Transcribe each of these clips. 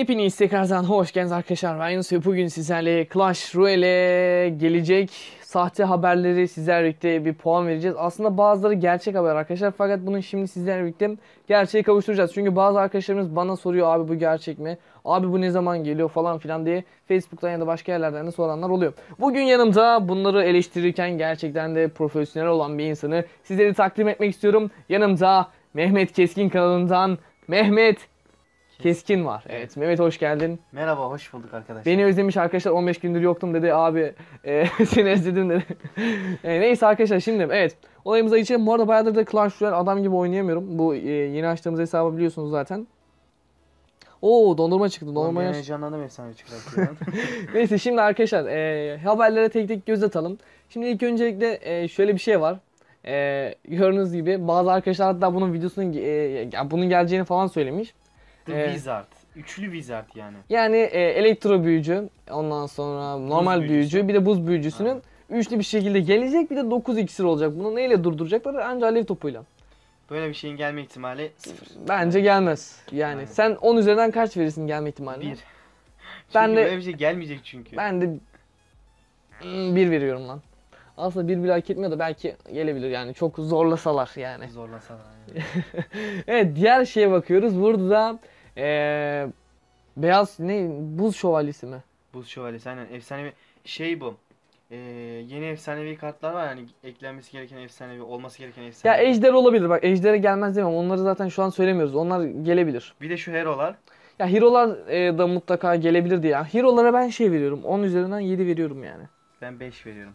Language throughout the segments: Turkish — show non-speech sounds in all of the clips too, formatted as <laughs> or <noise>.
Hepiniz tekrardan hoş geldiniz arkadaşlar. Ben Yunus ve bugün sizlerle Clash Royale gelecek sahte haberleri sizlerle birlikte bir puan vereceğiz. Aslında bazıları gerçek haber arkadaşlar fakat bunu şimdi sizlerle birlikte gerçeğe kavuşturacağız. Çünkü bazı arkadaşlarımız bana soruyor abi bu gerçek mi? Abi bu ne zaman geliyor falan filan diye Facebook'tan ya da başka yerlerden de soranlar oluyor. Bugün yanımda bunları eleştirirken gerçekten de profesyonel olan bir insanı sizlere takdim etmek istiyorum. Yanımda Mehmet Keskin kanalından Mehmet Keskin var. Evet Mehmet hoş geldin. Merhaba, hoş bulduk arkadaşlar. Beni özlemiş arkadaşlar 15 gündür yoktum dedi abi e, <laughs> seni özledim dedi. E, neyse arkadaşlar şimdi evet olayımıza geçelim. Bu arada bayağıdır da Clash Royale adam gibi oynayamıyorum. Bu e, yeni açtığımız hesabı biliyorsunuz zaten. Oo dondurma çıktı. Dondurma ben heyecanlandım efsane çıkartıyor. <laughs> Neyse şimdi arkadaşlar e, haberlere tek tek göz atalım. Şimdi ilk öncelikle e, şöyle bir şey var. E, gördüğünüz gibi bazı arkadaşlar hatta bunun videosunun e, bunun geleceğini falan söylemiş. The Ee, Wizard. Üçlü Wizard yani. Yani e, elektro büyücü, ondan sonra normal büyücü, bir de buz büyücüsünün üçlü bir şekilde gelecek. Bir de 9 iksir olacak. Bunu neyle durduracaklar? Ancak alev topuyla. Böyle bir şeyin gelme ihtimali sıfır. Bence gelmez. Yani Aynen. sen 10 üzerinden kaç verirsin gelme ihtimaline? Bir. <laughs> Ben Çünkü de- böyle bir şey gelmeyecek çünkü. Ben de 1 veriyorum lan. Aslında bir bile hak etmiyor da belki gelebilir yani çok zorlasalar yani. Zorlasana. yani. <laughs> evet diğer şeye bakıyoruz. Burada da e, beyaz ne buz şövalyesi mi? Buz şövalyesi aynen efsanevi şey bu. Ee, yeni efsanevi kartlar var yani eklenmesi gereken efsanevi olması gereken Ya efsanevi. ejder olabilir bak ejdere gelmez demem onları zaten şu an söylemiyoruz onlar gelebilir. Bir de şu hero'lar. Ya hero'lar e, da mutlaka gelebilir diye. Hero'lara ben şey veriyorum 10 üzerinden 7 veriyorum yani. Ben 5 veriyorum.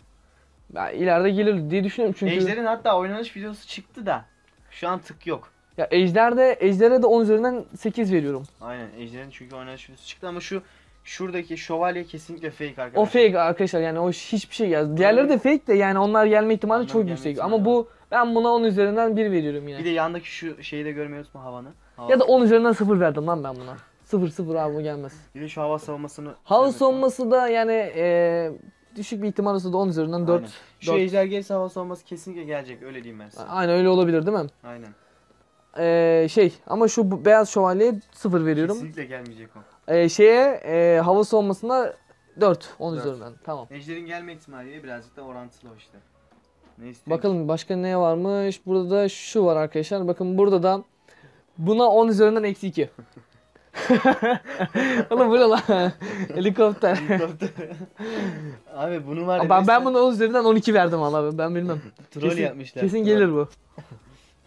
Ya ileride gelir diye düşünüyorum çünkü. Ejder'in hatta oynanış videosu çıktı da. Şu an tık yok. Ya ejderde ejdere de 10 üzerinden 8 veriyorum. Aynen Ejder'in çünkü oynanış videosu çıktı ama şu şuradaki şövalye kesinlikle fake arkadaşlar. O fake arkadaşlar yani o hiçbir şey geldi. Diğerleri de fake de yani onlar gelme ihtimali Onların çok gelme yüksek. ihtimali Ama bu ben buna 10 üzerinden 1 veriyorum yani. Bir de yandaki şu şeyi de görmüyoruz mu havanı? Hava. Ya da 10 üzerinden 0 verdim lan ben buna. 0 0 abi bu gelmez. Bir de şu hava savunmasını Hava söylemek savunması da yani e, düşük bir ihtimal olsa da 10 üzerinden lazım. 4. Aynen. Şu dört. ejder gelirse hava savunması kesinlikle gelecek öyle diyeyim ben size. Aynen öyle olabilir değil mi? Aynen. Ee, şey ama şu beyaz şövalyeye 0 veriyorum. Kesinlikle gelmeyecek o. Ee, şeye e, hava soğumasına 4 10 Dört. üzerinden. Tamam. Ejderin gelme ihtimali birazcık da orantılı o işte. Ne istiyorsun? Bakalım başka ne varmış? Burada da şu var arkadaşlar. Bakın burada da buna 10 üzerinden eksi 2. <laughs> Oğlum bu ne lan? Helikopter. Abi bunu var ya ben, ben buna 10 üzerinden 12 verdim valla ben bilmem. <laughs> troll kesin, yapmışlar. kesin gelir bu.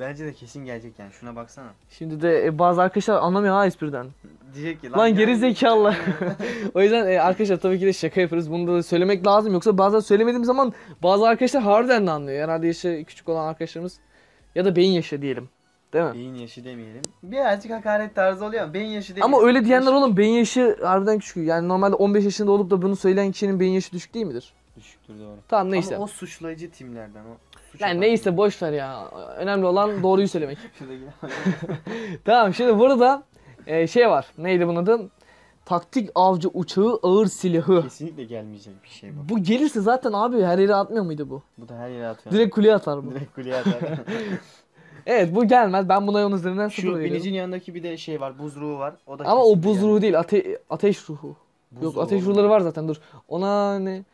Bence de kesin gelecek yani şuna baksana. Şimdi de e, bazı arkadaşlar anlamıyor ha espriden. Diyecek ki Lan geri gelmeyecek. zekalı. <laughs> o yüzden e, arkadaşlar tabii ki de şaka yaparız. Bunu da söylemek lazım. Yoksa bazen söylemediğim zaman bazı arkadaşlar harbiden de anlıyor. Herhalde yaşı küçük olan arkadaşlarımız ya da beyin yaşı diyelim. Değil mi? Beyin yaşı demeyelim. Birazcık hakaret tarzı oluyor ama beyin yaşı demeyelim. Ama öyle diyenler oğlum beyin yaşı harbiden küçük. Yani normalde 15 yaşında olup da bunu söyleyen kişinin beyin yaşı düşük değil midir? Düşüktür doğru. Tamam neyse. Ama o suçlayıcı timlerden o. suç Yani yapan neyse boş ver ya. Önemli olan doğruyu söylemek. <laughs> Şuradaki- <laughs> tamam şimdi burada e, şey var. Neydi bunun adı? Taktik avcı uçağı ağır silahı. Kesinlikle gelmeyecek bir şey bu. Bu gelirse zaten abi her yere atmıyor muydu bu? Bu da her yere atıyor. Direkt kuleye atar bu. Direkt kuleye atar. <laughs> Evet bu gelmez. Ben buna onun üzerinden sıfır Şu veriyorum. binicin yanındaki bir de şey var. Buz ruhu var. O da Ama o kesinlikle buz ruhu değil. Ate ateş ruhu. Buz Yok ruhu ateş oğlum. ruhları var zaten dur. Ona ne?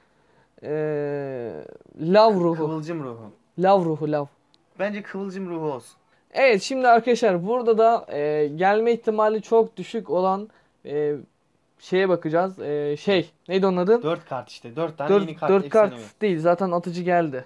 Eee lav ruhu. Kıvılcım ruhu. Lav ruhu lav. Bence kıvılcım ruhu olsun. Evet şimdi arkadaşlar burada da e, gelme ihtimali çok düşük olan e, şeye bakacağız. E, şey neydi onun adı? 4 kart işte. 4 tane yeni 4 kart. 4 kart efsanevi. değil zaten atıcı geldi.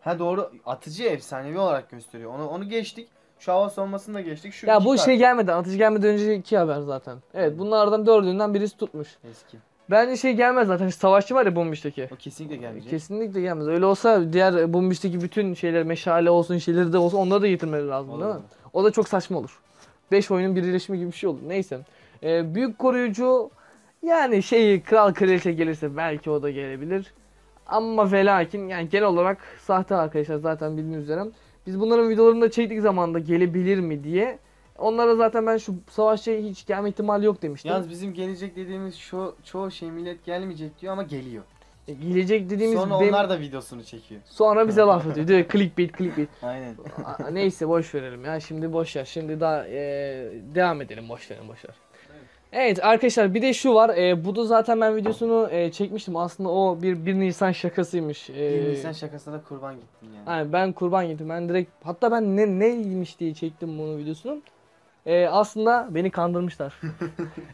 Ha doğru. Atıcı efsanevi olarak gösteriyor. Onu onu geçtik. Şu hava savunmasını da geçtik. Şu Ya bu kart. şey gelmeden atıcı gelmeden önce iki haber zaten. Evet bunlardan dördünden birisi tutmuş. Eski. Bence şey gelmez zaten savaşçı var ya Bombiş'teki. O kesinlikle gelmeyecek. Kesinlikle gelmez. Öyle olsa diğer Bombiş'teki bütün şeyler meşale olsun şeyleri de olsa onları da getirmeleri lazım Olur değil mi? O da çok saçma olur. 5 oyunun birleşimi gibi bir şey olur. Neyse. Ee, büyük koruyucu yani şey kral kraliçe gelirse belki o da gelebilir. Ama ve lakin yani genel olarak sahte arkadaşlar zaten bildiğiniz üzere. Biz bunların videolarını da çektik zamanında gelebilir mi diye. Onlara zaten ben şu savaşçıya hiç gelme ihtimali yok demiştim. Yalnız bizim gelecek dediğimiz şu çoğu şey millet gelmeyecek diyor ama geliyor. E, gelecek dediğimiz Sonra benim- onlar da videosunu çekiyor. sonra bize laf atıyor. Diyor clickbait clickbait. Aynen. Aa, Neyse boş verelim ya. Şimdi boş ver. Şimdi daha e, devam edelim boş verin boş ver. Evet arkadaşlar bir de şu var. E, bu da zaten ben videosunu e, çekmiştim. Aslında o bir 1 Nisan şakasıymış. E, 1 Nisan şakasına kurban gittin yani. Yani ben kurban gittim. Ben direkt hatta ben ne neymiş diye çektim bunu videosunu. Ee, aslında beni kandırmışlar.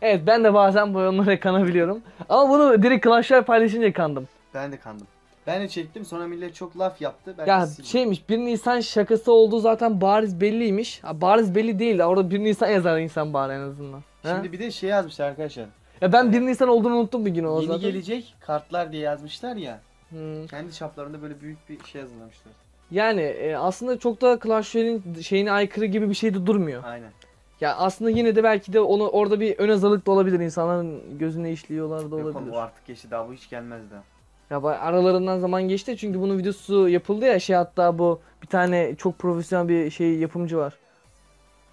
evet ben de bazen bu onlara kanabiliyorum. Ama bunu direkt Clash Royale paylaşınca kandım. Ben de kandım. Ben de çektim sonra millet çok laf yaptı. Ben Ya sildim. şeymiş 1 Nisan şakası olduğu zaten bariz belliymiş. Ha, bariz belli değil de orada 1 Nisan yazar insan bari en azından. Ha? Şimdi bir de şey yazmışlar arkadaşlar. ya ben 1 Nisan olduğunu unuttum bir gün o Yeni zaten. gelecek kartlar diye yazmışlar ya. Hmm. Kendi çaplarında böyle büyük bir şey yazılmışlar. Yani e, aslında çok da Clash Royale'in şeyine aykırı gibi bir şey de durmuyor. Aynen. Ya aslında yine de belki de onu orada bir ön hazırlık da olabilir. İnsanların gözüne işliyorlar da Yok olabilir. oğlum, o artık geçti daha bu hiç gelmez daha. Ya ba- aralarından zaman geçti çünkü bunun videosu yapıldı ya şey hatta bu bir tane çok profesyonel bir şey yapımcı var.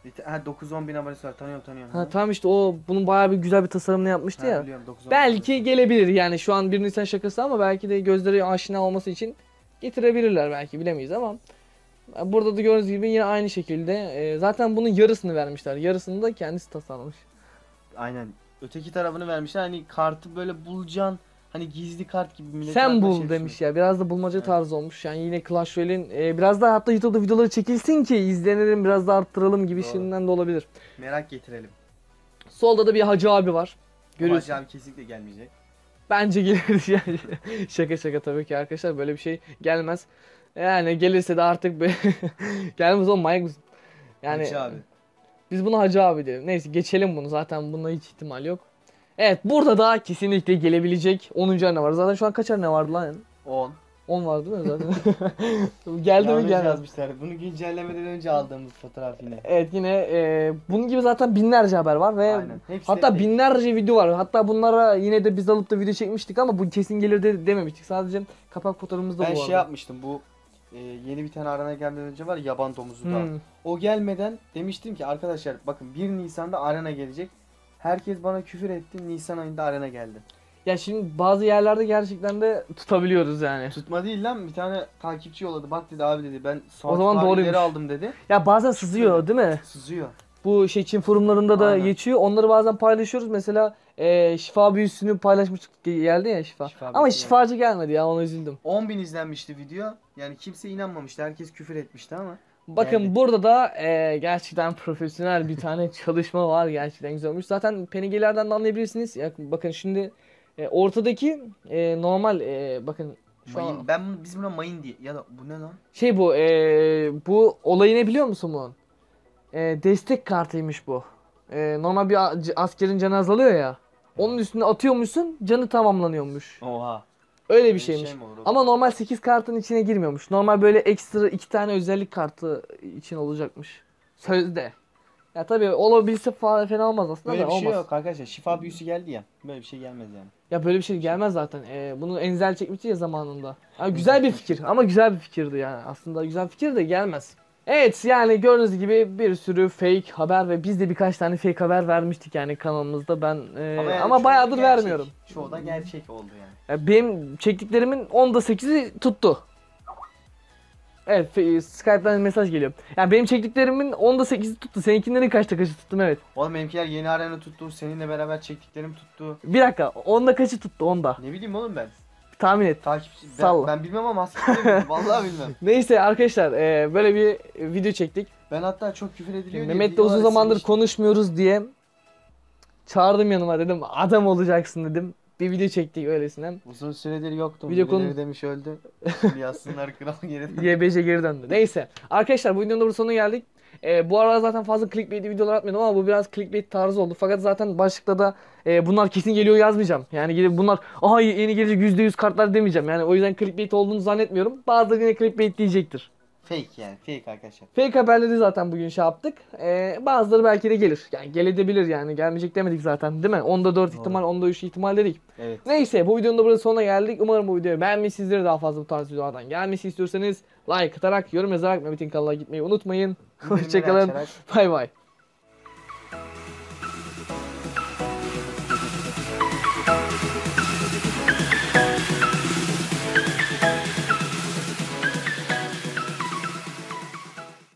Bir ha 9-10 bin abonesi var tanıyorum tanıyorum. Ha tamam işte o bunun bayağı bir güzel bir tasarımını yapmıştı Ha, ya. biliyorum, 9-10 Belki gelebilir yani şu an 1 Nisan şakası ama belki de gözleri aşina olması için getirebilirler belki bilemeyiz ama burada da gördüğünüz gibi yine aynı şekilde e, zaten bunun yarısını vermişler. Yarısını da kendisi tasarlamış. Aynen. Öteki tarafını vermişler hani kartı böyle bulacaksın. Hani gizli kart gibi millet Sen arkadaş bul demiş ya. Biraz da bulmaca Evet. tarzı olmuş. Yani yine Clash Royale'in e, biraz daha hatta YouTube'da videoları çekilsin ki izlenelim biraz da arttıralım gibi Doğru. şimdiden de olabilir. Merak getirelim. Solda da bir hacı abi var. Görüyorsun. Görüyorsun. abi kesinlikle gelmeyecek. Bence gelir yani. <laughs> şaka şaka tabii ki arkadaşlar böyle bir şey gelmez. Yani gelirse de artık be <laughs> gelmez oğlum manyak mısın? Yani Hacı abi. biz buna hacı abi diyelim. Neyse geçelim bunu zaten bunda hiç ihtimal yok. Evet burada da kesinlikle gelebilecek 10. arena var. Zaten şu an kaç arena vardı lan? 10. 10 var değil mi zaten? <laughs> Geldi mi gelmedi. yazmışlar. Bunu güncellemeden önce aldığımız fotoğraf yine. Evet yine e, bunun gibi zaten binlerce haber var ve Aynen. Hepsi hatta tek- binlerce video var. Hatta bunlara yine de biz alıp da video çekmiştik ama bu kesin gelir de dememiştik. Sadece kapak fotoğrafımız da Ben bu şey arada. yapmıştım bu e, yeni bir tane arena gelmeden önce var ya, yaban domuzu da. Hmm. O gelmeden demiştim ki arkadaşlar bakın 1 Nisan'da arena gelecek. Herkes bana küfür etti. Nisan ayında arena geldi. Ya şimdi bazı yerlerde gerçekten de tutabiliyoruz yani. Tutma değil lan bir tane takipçi yolladı. Bak dedi abi dedi ben saat O zaman doğruymuş. aldım dedi. Ya bazen sızıyor değil mi? Sızıyor. Bu şey Çin forumlarında da Aynen. geçiyor. Onları bazen paylaşıyoruz. Mesela e, şifa büyüsünü paylaşmıştık geldi ya şifa. Şifa Ama şifacı gelmedi ya ona üzüldüm. 10 bin izlenmişti video. Yani kimse inanmamıştı. Herkes küfür etmişti ama. Bakın Geldi. burada da e, gerçekten profesyonel bir tane <laughs> çalışma var. Gerçekten güzel olmuş. Zaten pengelerden de anlayabilirsiniz. Ya, bakın şimdi e, ortadaki e, normal e, bakın şu Mayın, an ben bunu, biz buna mayın diye. Ya da bu ne lan? şey bu e, bu olayı ne biliyor musun bunun? E, destek kartıymış bu. E, normal bir askerin canı azalıyor ya. Onun üstüne atıyormuşsun canı tamamlanıyormuş. Oha. Öyle bir şeymiş. oğlum? Ama normal 8 kartın içine girmiyormuş. Normal böyle ekstra 2 tane özellik kartı için olacakmış. Sözde. Ya tabii olabilse falan fena olmaz aslında Böyle da bir şey yok arkadaşlar. Şifa büyüsü geldi ya. Böyle bir şey gelmez yani. Ya böyle bir şey gelmez zaten. Ee, bunu Enzel çekmişti ya zamanında. Ha, güzel bir fikir ama güzel bir fikirdi yani. Aslında güzel fikir de gelmez. Evet yani gördüğünüz gibi bir sürü fake haber ve biz de birkaç tane fake haber vermiştik yani kanalımızda. Ben e, ama, yani çoğu bayağıdır gerçek. vermiyorum. Çoğu da gerçek oldu yani. Ya benim çektiklerimin 10'da 8'i tuttu. Evet Skype'dan mesaj geliyor. Yani benim çektiklerimin 10'da 8'i tuttu. Seninkilerin kaçta kaçı tuttum evet. Oğlum benimkiler yeni arena tuttu. Seninle beraber çektiklerim tuttu. Bir dakika 10'da kaçı tuttu 10'da. Ne bileyim oğlum ben. Tahmin et. Takipçi. Ben, Salla. ben bilmem ama bilmiyorum. Vallahi bilmem. <laughs> Neyse arkadaşlar e, böyle bir video çektik. Ben hatta çok küfür ediliyor diye Mehmet'le videoları uzun zamandır silmiştim. konuşmuyoruz diye çağırdım yanıma dedim adam olacaksın dedim. Bir video çektik öylesinden. Uzun süredir yoktum. Video konu- demiş öldü. <laughs> Şimdi yazsınlar kral geri dön. YBC geri döndü. Neyse. Arkadaşlar bu videonun da burada sonuna geldik. Ee, bu arada zaten fazla clickbait videolar atmıyordum ama bu biraz clickbait tarzı oldu. Fakat zaten başlıkta da e, bunlar kesin geliyor yazmayacağım. Yani gidip bunlar aha yeni gelecek %100 kartlar demeyeceğim. Yani o yüzden clickbait olduğunu zannetmiyorum. Bazıları yine clickbait diyecektir. Fake yani. Fake arkadaşlar. Fake haberleri zaten bugün şey yaptık. Ee, bazıları belki de gelir. Yani gelebilir yani. Gelmeyecek demedik zaten değil mi? Onda 4 Doğru. ihtimal, onda 3 ihtimal dedik. Evet. Neyse bu videonun da burada sonuna geldik. Umarım bu videoyu beğenmişsinizdir. Daha fazla bu tarz videolardan gelmesi istiyorsanız like atarak, yorum yazarak Mehmet'in kanalına gitmeyi unutmayın. Hoşçakalın. Bay bay.